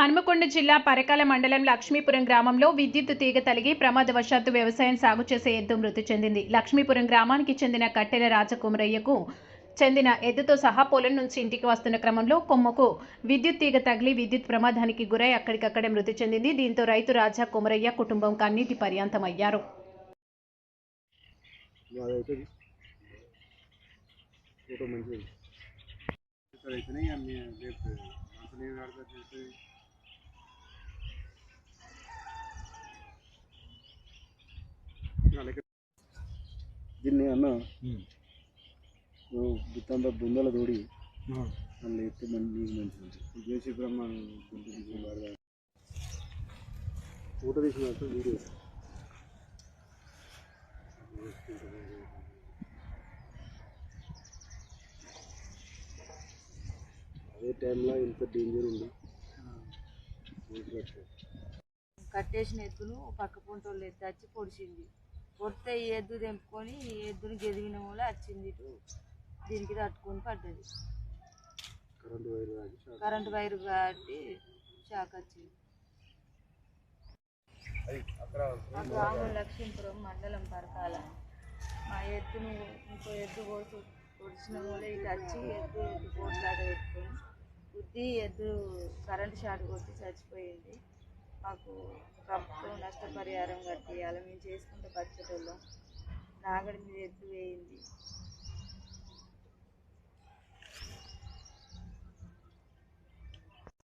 హనుమకొండ జిల్లా పరకాల మండలం లక్ష్మీపురం గ్రామంలో విద్యుత్ తీగ తలిగి ప్రమాదవశాత్తు వ్యవసాయం సాగు చేసే ఎద్దు మృతి చెందింది. లక్ష్మీపురం గ్రామానికి చెందిన కట్టెల రాజకుమరయ్యకు చెందిన ఎద్దుతో సహా పొలం నుంచి ఇంటికి వస్తున్న క్రమంలో కొమ్మకు విద్యుత్ తీగ తగిలి విద్యుత్ ప్రమాదానికి గురై అక్కడికక్కడే మృతి చెందింది. దీంతో రైతు రాజా కుమరయ్య కుటుంబం కన్నీటి పర్యాంతమయ్యారు. ఫోటో మంచిది దీన్ని అన్న. గుత్తంతా బృందాల తోడి మళ్ళీ ఎత్తే మంచి మంచిది జేసీ బ్రహ్మ ఫోటో తీసిన వీడియో. అదే టైంలో ఇంత డేంజర్ ఉంది. కట్టేసిన ఎద్దును పక్క పొంటోళ్ళు ఎద్దు వచ్చి పొడిచింది. పొడితే ఈ ఎద్దు తెంపుకొని ఈ ఎద్దుని గెదిగిన మూల వచ్చింది ఇటు. దీనికి తట్టుకొని పడ్డది. కరెంట్ వైర్ షాక్ కాబట్టి షాక్ వచ్చింది. గ్రామం లక్ష్మీపురం మండలం పరకాల. మా ఎద్దును ఇంకో ఎద్దు కోసి పొడిచిన మూల ఇటు వచ్చి ఎద్దు ఎద్దు పోట్లాట పెట్టుకొని బుద్ధి ఎద్దు కరెంటు షాట్ కొట్టి చచ్చిపోయింది. మాకు ప్రభుత్వం నష్టపరిహారం కట్టియాలి మేము చేసుకుంటే బతికేటోళ్ళం నాగడి మీద ఎద్దు వేయింది.